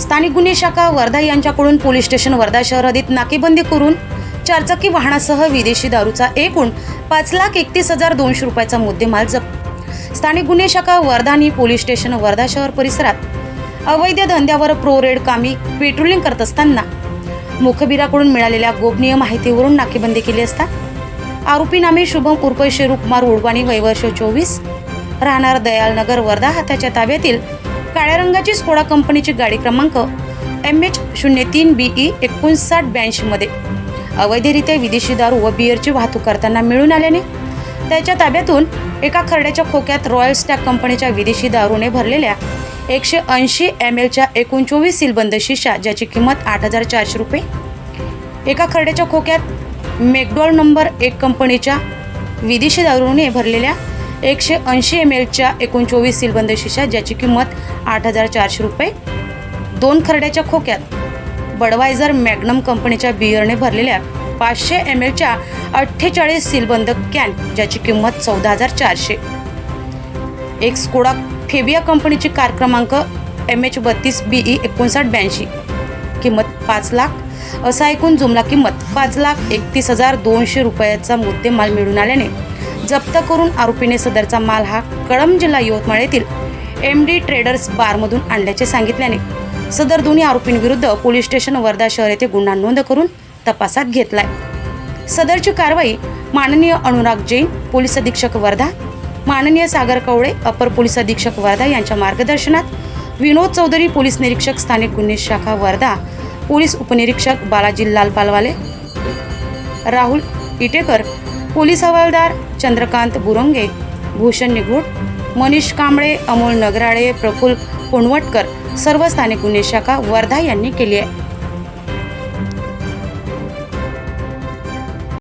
स्थानिक गुन्हे शाखा वर्धा यांच्याकडून पोलीस स्टेशन वर्धा शहर हद्दीत नाकेबंदी करून चारचाकी वाहनासह विदेशी दारूचा एकूण पाच लाख एकतीस हजार दोनशे रुपयाचा मुद्देमाल जप्त. स्थानिक गुन्हे शाखा वर्धानी पोलीस स्टेशन वर्धा शहर परिसरात अवैध धंद्यावर प्रो रेड कामी पेट्रोलिंग करत असताना मुखबिराकडून मिळालेल्या गोपनीय माहितीवरून नाकेबंदी केली असता आरोपी नामे शुभम उर्फ शेरूकुमार उडवाणी वयवर्ष चोवीस राहणार दयालनगर वर्धा हाताच्या ताब्यातील काळ्या रंगाची स्कोडा कंपनीची गाडी क्रमांक एम एच शून्य तीन बी ई एकोणसाठ ब्याऐंशीमध्ये अवैधरित्या विदेशी दारू व बियरची वाहतूक करताना मिळून आल्याने त्याच्या ताब्यातून एका खरड्याच्या खोक्यात रॉयल स्टॅक कंपनीच्या विदेशी दारूने भरलेल्या एकशे ऐंशी एम एलच्या एकूण चोवीस सीलबंद शिशा ज्याची किंमत आठ हजार चारशे रुपये. एका खरड्याच्या खोक्यात मेकडॉल नंबर एक कंपनीच्या विदेशी दारूने भरलेल्या एकशे ऐंशी एम एलच्या एकूण चोवीस सीलबंद शिशा ज्याची किंमत आठ हजार चारशे रुपये. दोन खरड्याच्या खोक्यात बडवायझर मॅग्नम कंपनीच्या बियरने भरलेल्या पाचशे एम एलच्या अठ्ठेचाळीस सीलबंद कॅन ज्याची किंमत चौदा हजार चारशे. एक स्कोडा फेबिया कंपनीची कार क्रमांक एम एच बत्तीस बी ई एकोणसाठ ब्याऐंशी. किंमत पाच लाख असा एकूण जुमला किंमत पाच लाख एकतीस हजार दोनशे रुपयाचा मुद्देमाल मिळून आल्याने जप्त करून आरोपीने सदरचा माल हा कळम जिल्हा यवतमाळ येथील एम डी ट्रेडर्स बारमधून आणल्याचे सांगितल्याने सदर दोन्ही आरोपींविरुद्ध पोलीस स्टेशन वर्धा शहर येथे गुन्हा नोंद करून तपासात घेतलाय. सदरची कारवाई माननीय अनुराग जैन पोलीस अधीक्षक वर्धा माननीय सागर कवळे अपर पोलीस अधीक्षक वर्धा यांच्या मार्गदर्शनात विनोद चौधरी पोलीस निरीक्षक स्थानिक गुन्हे शाखा वर्धा पोलीस उपनिरीक्षक बालाजी लाल पालवाले राहुल इटेकर पोलीस हवालदार चंद्रकांत बुरंगे भूषण निगुट मनीष कांबळे अमोल नगराळे प्रफुल कोणवटकर सर्व स्थानिक गुन्हे शाखा वर्धा यांनी केली आहे.